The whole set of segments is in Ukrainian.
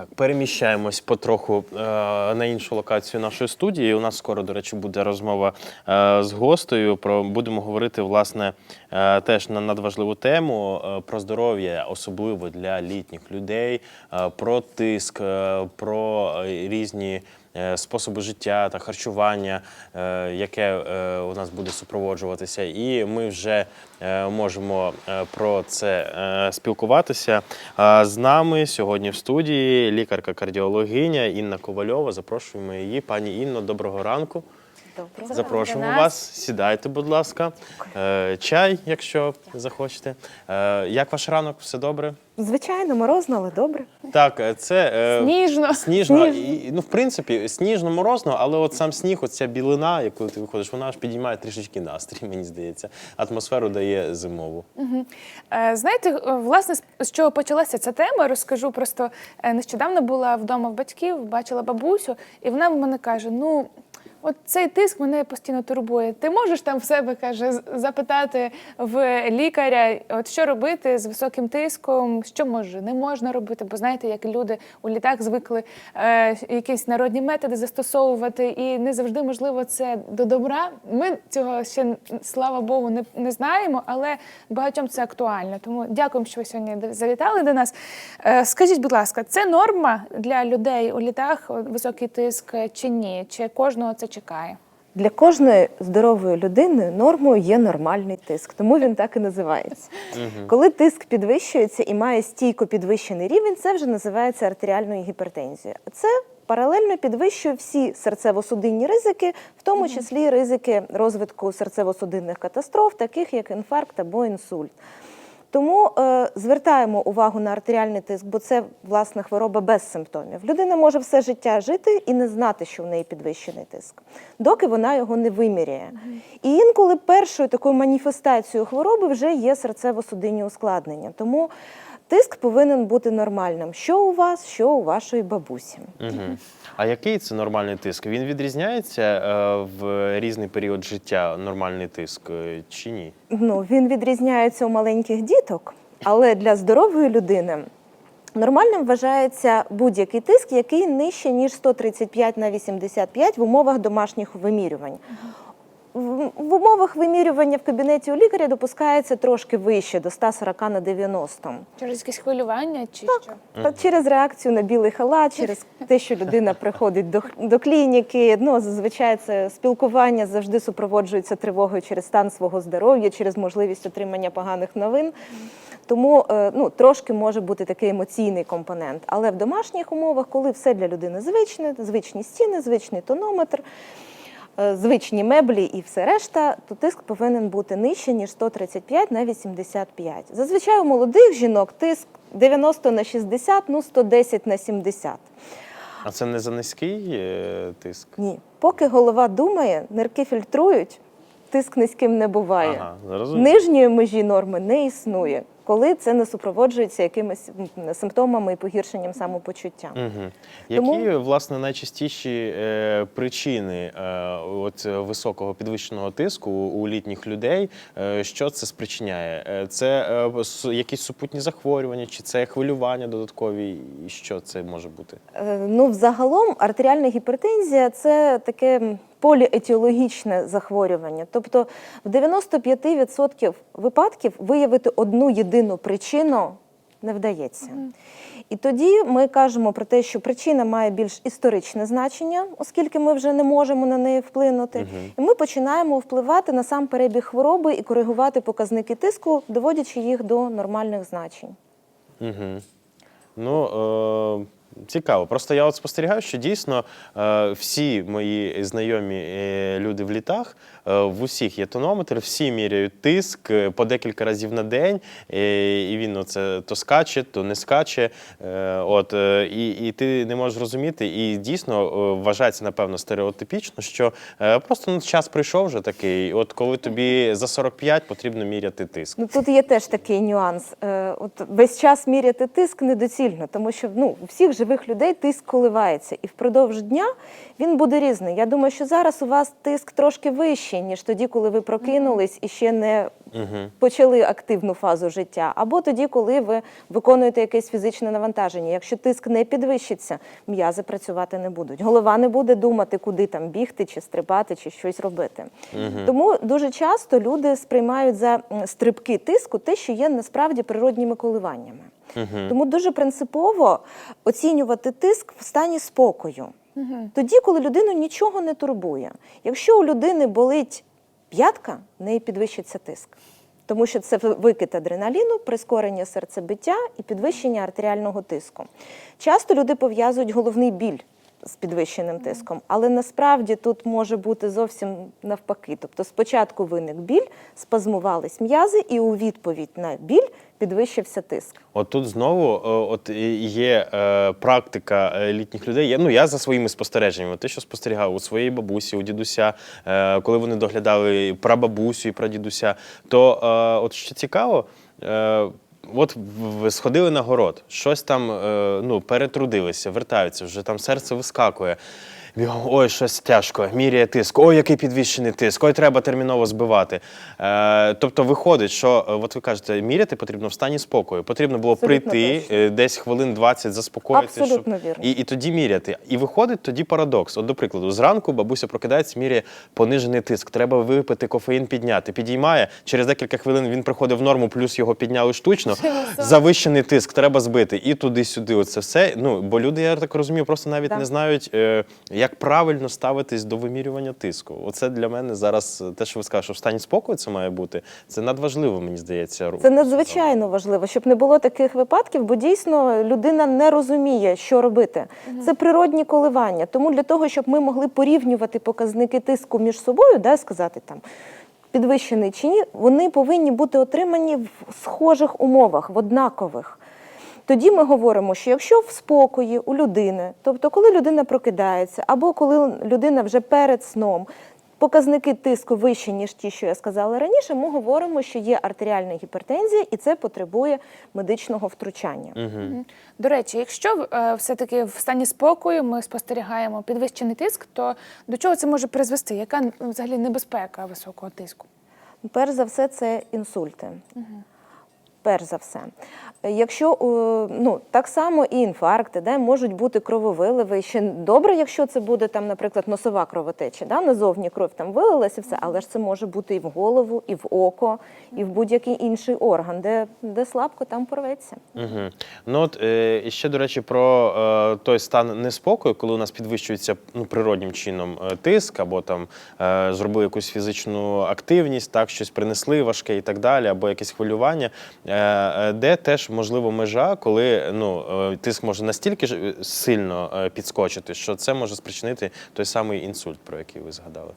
Так, переміщаємось потроху е, на іншу локацію нашої студії. У нас скоро, до речі, буде розмова е, з гостею. Про будемо говорити власне е, теж на надважливу тему е, про здоров'я, особливо для літніх людей, е, про тиск, е, про е, різні. Е, Способи життя та харчування, е, яке е, у нас буде супроводжуватися, і ми вже можемо про це спілкуватися. З нами сьогодні в студії лікарка-кардіологиня Інна Ковальова. Запрошуємо її. Пані Інно, доброго ранку. Добре. Запрошуємо До нас. вас. Сідайте, будь ласка. Е, Чай, якщо захочете. Е, Як ваш ранок? Все добре? Звичайно, морозно, але добре. Так, е, це е, Сніжно. Сніжно, Сніжно. І, ну в принципі, сніжно морозно, але от сам сніг, оця білина, яку ти виходиш, вона ж підіймає трішечки настрій, мені здається. Атмосферу дає зимову. Е, Знаєте, е, власне, з- з чого почалася ця тема, розкажу. Просто е, нещодавно була вдома в батьків, бачила бабусю, і вона в мене каже: ну. От цей тиск мене постійно турбує. Ти можеш там в себе каже запитати в лікаря, от що робити з високим тиском, що може, не можна робити. Бо знаєте, як люди у літах звикли е, якісь народні методи застосовувати, і не завжди можливо це до добра. Ми цього ще слава Богу не, не знаємо, але багатьом це актуально. Тому дякуємо, що ви сьогодні завітали до нас. Е, скажіть, будь ласка, це норма для людей у літах високий тиск е, чи ні? Чи кожного це чекає? Для кожної здорової людини нормою є нормальний тиск, тому він так і називається. Коли тиск підвищується і має стійко підвищений рівень, це вже називається артеріальною гіпертензією. Це паралельно підвищує всі серцево-судинні ризики, в тому числі ризики розвитку серцево-судинних катастроф, таких як інфаркт або інсульт. Тому е, звертаємо увагу на артеріальний тиск, бо це власне хвороба без симптомів. Людина може все життя жити і не знати, що в неї підвищений тиск, доки вона його не виміряє. І інколи першою такою маніфестацією хвороби вже є серцево-судинні ускладнення. Тому тиск повинен бути нормальним. Що у вас, що у вашої бабусі. Угу. А який це нормальний тиск? Він відрізняється е, в різний період життя нормальний тиск е, чи ні? Ну, він відрізняється у маленьких діток, але для здорової людини нормальним вважається будь-який тиск, який нижче, ніж 135 на 85 в умовах домашніх вимірювань. В, умовах вимірювання в кабінеті у лікаря допускається трошки вище, до 140 на 90. Через якесь хвилювання чи що? Та через реакцію на білий халат, через те, що людина приходить до, до клініки. Ну, зазвичай це спілкування завжди супроводжується тривогою через стан свого здоров'я, через можливість отримання поганих новин. Тому е, ну, трошки може бути такий емоційний компонент. Але в домашніх умовах, коли все для людини звичне, звичні стіни, звичний тонометр, звичні меблі і все решта, то тиск повинен бути нижче, ніж 135 на 85. Зазвичай у молодих жінок тиск 90 на 60, ну 110 на 70. А це не за низький е, тиск? Ні. Поки голова думає, нирки фільтрують, тиск низьким не буває. Ага. Нижньої межі норми не існує, коли це не супроводжується якимись симптомами і погіршенням самопочуття. Угу. Тому- Які власне найчастіші е, причини е, от, е, високого підвищеного тиску у, літніх людей? Е, що це спричиняє? Е, це е, с- якісь супутні захворювання, чи це хвилювання додаткові? І що це може бути? Е, Ну, взагалом, артеріальна гіпертензія це таке поліетіологічне захворювання. Тобто в 95% випадків виявити одну єдину причину не вдається. І тоді ми кажемо про те, що причина має більш історичне значення, оскільки ми вже не можемо на неї вплинути. І ми починаємо впливати на сам перебіг хвороби і коригувати показники тиску, доводячи їх до нормальних значень. Угу. Ну, е, цікаво. Просто я от спостерігаю, що дійсно е, всі мої знайомі е, люди в літах, е, в усіх є тонометр, всі міряють тиск по декілька разів на день, і він оце то скаче, то не скаче. От, і, і ти не можеш розуміти, і дійсно вважається, напевно, стереотипічно, що просто ну, час прийшов вже такий, от коли тобі за 45 потрібно міряти тиск. Ну тут є теж такий нюанс. От весь час міряти тиск недоцільно, тому що ну у всіх живих людей тиск коливається, і впродовж дня він буде різний. Я думаю, що зараз у вас тиск трошки вищий, ніж тоді, коли ви прокинулись і ще не почали активну фазу життя, або тоді, коли ви виконуєте якесь фізичне навантаження. Якщо тиск не підвищиться, м'язи працювати не будуть. Голова не буде думати, куди там бігти, чи стрибати, чи щось робити. Тому дуже часто люди сприймають за стрибки тиску те, що є насправді природніми коливаннями. Тому дуже принципово оцінювати тиск в стані спокою. Тоді, коли людину нічого не турбує. Якщо у людини болить п'ятка, в неї підвищиться тиск. Тому що це викид адреналіну, прискорення серцебиття і підвищення артеріального тиску. Часто люди пов'язують головний біль з підвищеним тиском, але насправді тут може бути зовсім навпаки. Тобто спочатку виник біль, спазмувались м'язи, і у відповідь на біль підвищився тиск. От тут знову е, от є е, практика е, літніх людей. Я, ну я за своїми спостереженнями, те, що спостерігав у своєї бабусі, у дідуся, е, коли вони доглядали прабабусю і прадідуся, то е, от що цікаво. Е, От сходили на город, щось там е, ну, перетрудилися, вертаються, вже там серце вискакує. Бігом, Ой, щось тяжко, міряє тиск, ой, який підвищений тиск, ой, треба терміново збивати. Е, тобто виходить, що е, от ви кажете, міряти потрібно в стані спокою. Потрібно було Абсолютно прийти точно. е, десь хвилин 20 заспокоїтися. Абсолютно вірно. І, і тоді міряти. І виходить тоді парадокс. От, до прикладу, зранку бабуся прокидається, міряє понижений тиск. Треба випити кофеїн, підняти. Підіймає. Через декілька хвилин він приходить в норму, плюс його підняли штучно. Завищений тиск, треба збити. І туди-сюди. Оце все. Ну, бо люди, я так розумію, просто навіть Так. не знають, е, як правильно ставитись до вимірювання тиску. Оце для мене зараз е, те, що ви сказали, що в стані спокою це має бути. Це надважливо, мені здається. Це надзвичайно важливо, щоб не було таких випадків, бо дійсно людина не розуміє, що робити. Це природні коливання. Тому для того, щоб ми могли порівнювати показники тиску між собою, да, сказати там. Підвищений чи ні, вони повинні бути отримані в схожих умовах, в однакових. Тоді ми говоримо, що якщо в спокої у людини, тобто коли людина прокидається, або коли людина вже перед сном, показники тиску вищі, ніж ті, що я сказала раніше, ми говоримо, що є артеріальна гіпертензія, і це потребує медичного втручання. Мгм. До речі, якщо е, все-таки в стані спокою ми спостерігаємо підвищений тиск, то до чого це може призвести? Яка взагалі небезпека високого тиску? Перш за все, це інсульти. Перш за все. Якщо е, ну так само і інфаркти, да, можуть бути крововиливи. Ще добре, якщо це буде там, наприклад, носова кровотеча, да, назовні кров там вилилася, все, але ж це може бути і в голову, і в око, і в будь-який інший орган, де, де слабко, там порветься. Угу. Ну от е, ще до речі, про е, той стан неспокою, коли у нас підвищується ну, природнім чином е, тиск, або там е, зробили якусь фізичну активність, так щось принесли важке і так далі, або якесь хвилювання, де теж можливо межа, коли ну е, тиск може настільки е, сильно е, підскочити, що це може спричинити той самий інсульт, про який ви згадали.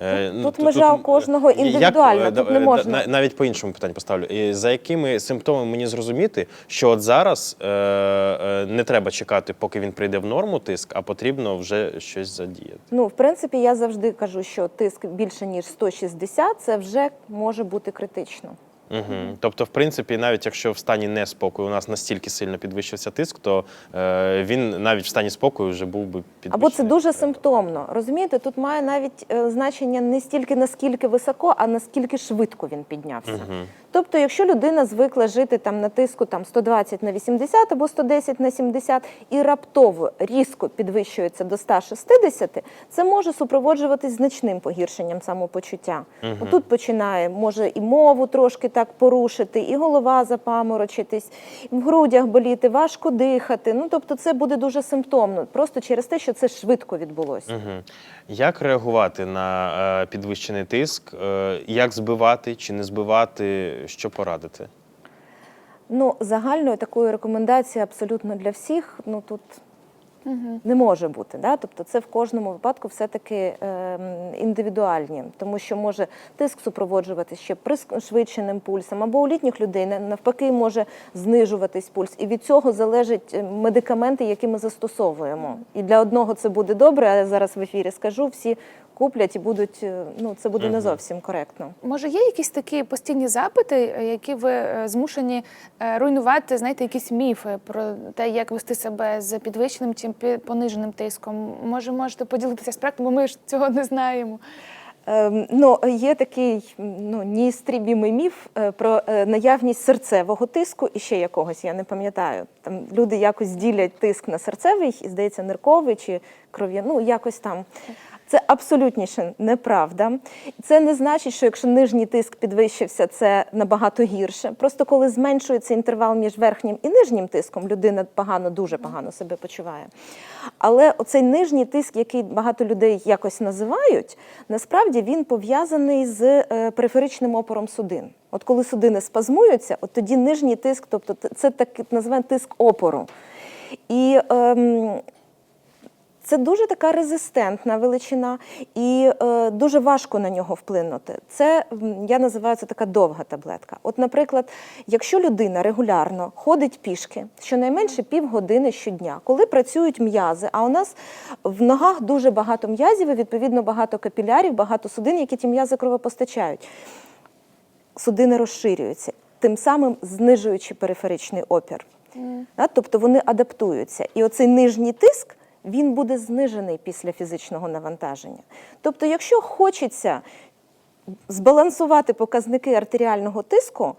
Е, ну, тут межа у кожного як, індивідуальна, е, тут не е, можна. на- навіть по іншому питанню поставлю. І за якими симптомами мені зрозуміти, що от зараз е, е, не треба чекати, поки він прийде в норму тиск, а потрібно вже щось задіяти. Ну, в принципі, я завжди кажу, що тиск більше ніж 160 – це вже може бути критично. Угу. Тобто, в принципі, навіть якщо в стані неспокою у нас настільки сильно підвищився тиск, то е, він навіть в стані спокою вже був би підвищений. Або це дуже симптомно. Розумієте, тут має навіть е, значення не стільки наскільки високо, а наскільки швидко він піднявся. Тобто, якщо людина звикла жити там на тиску там 120 на 80 або 110 на 70 і раптово різко підвищується до 160, це може супроводжуватись значним погіршенням самопочуття. Тут починає може і мову трошки так порушити, і голова запаморочитись, в грудях боліти, важко дихати. Ну тобто, це буде дуже симптомно, просто через те, що це швидко відбулося. Мгм. Як реагувати на е, підвищений тиск? Е, як збивати чи не збивати? Що порадити? Ну, загальною такою рекомендацією абсолютно для всіх, ну тут не може бути. Да? Тобто це в кожному випадку все-таки ем, індивідуальні, тому що може тиск супроводжуватися ще пришвидшеним пульсом, або у літніх людей на- навпаки може знижуватись пульс. І від цього залежать е, медикаменти, які ми застосовуємо. І для одного це буде добре, а я зараз в ефірі скажу, всі куплять і будуть. е, Ну це буде не зовсім коректно. Може, є якісь такі постійні запити, е, які ви е, змушені руйнувати, знаєте, якісь міфи про те, як вести себе з підвищеним чи пониженим тиском? Може, можете поділитися з проектом, бо ми ж цього не знаємо. Ем, Ну, є такий ну, неістрібімий міф про наявність серцевого тиску і ще якогось, я не пам'ятаю. Там люди якось ділять тиск на серцевий, і здається, нирковий чи кров'я, ну якось там. Це абсолютніше неправда. Це не значить, що якщо нижній тиск підвищився, це набагато гірше. Просто коли зменшується інтервал між верхнім і нижнім тиском, людина погано, дуже погано себе почуває. Але оцей нижній тиск, який багато людей якось називають, насправді він пов'язаний з е, периферичним опором судин. От коли судини спазмуються, от тоді нижній тиск, тобто це так називаємо тиск опору. І ем, це дуже така резистентна величина, і е, дуже важко на нього вплинути. Це я називаю це така довга таблетка. От, наприклад, якщо людина регулярно ходить пішки, щонайменше півгодини щодня, коли працюють м'язи, а у нас в ногах дуже багато м'язів, і відповідно багато капілярів, багато судин, які ті м'язи кровопостачають судини розширюються, тим самим знижуючи периферичний опір. Да, Тобто вони адаптуються. І оцей нижній тиск він буде знижений після фізичного навантаження. Тобто, якщо хочеться збалансувати показники артеріального тиску,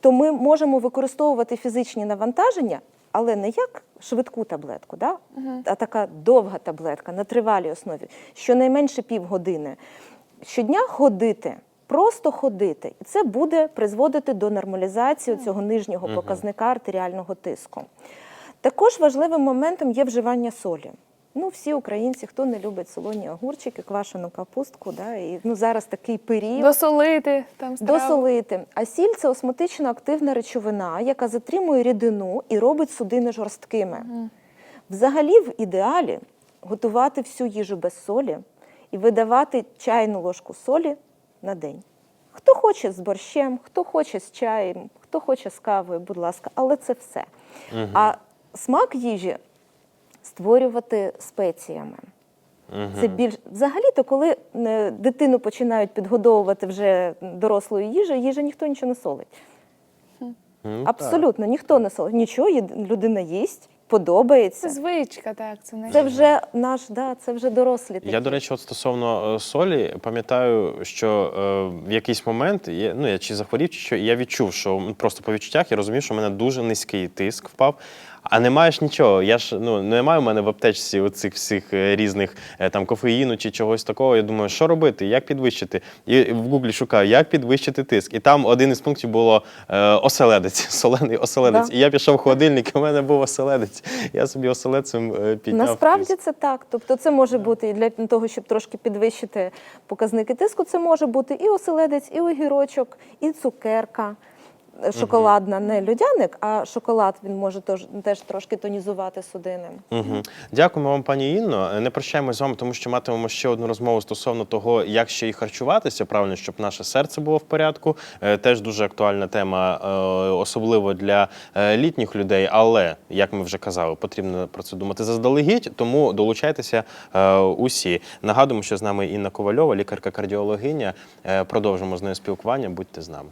то ми можемо використовувати фізичні навантаження, але не як швидку таблетку, да? а така довга таблетка на тривалій основі, щонайменше півгодини. Щодня ходити, просто ходити. І це буде призводити до нормалізації цього нижнього показника артеріального тиску. Також важливим моментом є вживання солі. Ну, всі українці, хто не любить солоні огурчики, квашену капустку, да, і ну, зараз такий період. Досолити там страву. Досолити. А сіль це осмотично активна речовина, яка затримує рідину і робить судини жорсткими. Взагалі, в ідеалі готувати всю їжу без солі і видавати чайну ложку солі на день. Хто хоче з борщем, хто хоче з чаєм, хто хоче з кавою, будь ласка, але це все. А смак їжі створювати спеціями. Це більш взагалі-то, коли е, дитину починають підгодовувати вже дорослою їжею, їжа ніхто нічого не солить. Ну, Абсолютно ніхто не солить. Нічого людина їсть, подобається. Це звичка, так. Це не Це вже наш, да, це вже дорослі. Я, до речі, от стосовно е, солі, пам'ятаю, що е, в якийсь момент я, ну, я чи захворів, чи що, і я відчув, що просто по відчуттях я розумів, що в мене дуже низький тиск впав. А не маєш нічого. Я ж ну немає в мене в аптечці оцих всіх е, різних е, там кофеїну чи чогось такого. Я думаю, що робити, як підвищити? І в гуглі шукаю, як підвищити тиск. І там один із пунктів було е, оселедець, солений оселедець. Да. І я пішов в холодильник, і в мене був оселедець. Я собі оселедцем е, підняв. Насправді це так. Тобто, це може бути і для того, щоб трошки підвищити показники тиску. Це може бути і оселедець, і огірочок, і цукерка. Шоколадна, не льодяник, а шоколад він може теж, теж трошки тонізувати судини. Угу. Дякуємо вам, пані Інно. Не прощаємось з вами, тому що матимемо ще одну розмову стосовно того, як ще і харчуватися правильно, щоб наше серце було в порядку. Е, Теж дуже актуальна тема, е, особливо для е, літніх людей. Але як ми вже казали, потрібно про це думати заздалегідь. Тому долучайтеся усі. Нагадуємо, що з нами Інна Ковальова, лікарка-кардіологиня. Продовжимо з нею спілкування. Будьте з нами.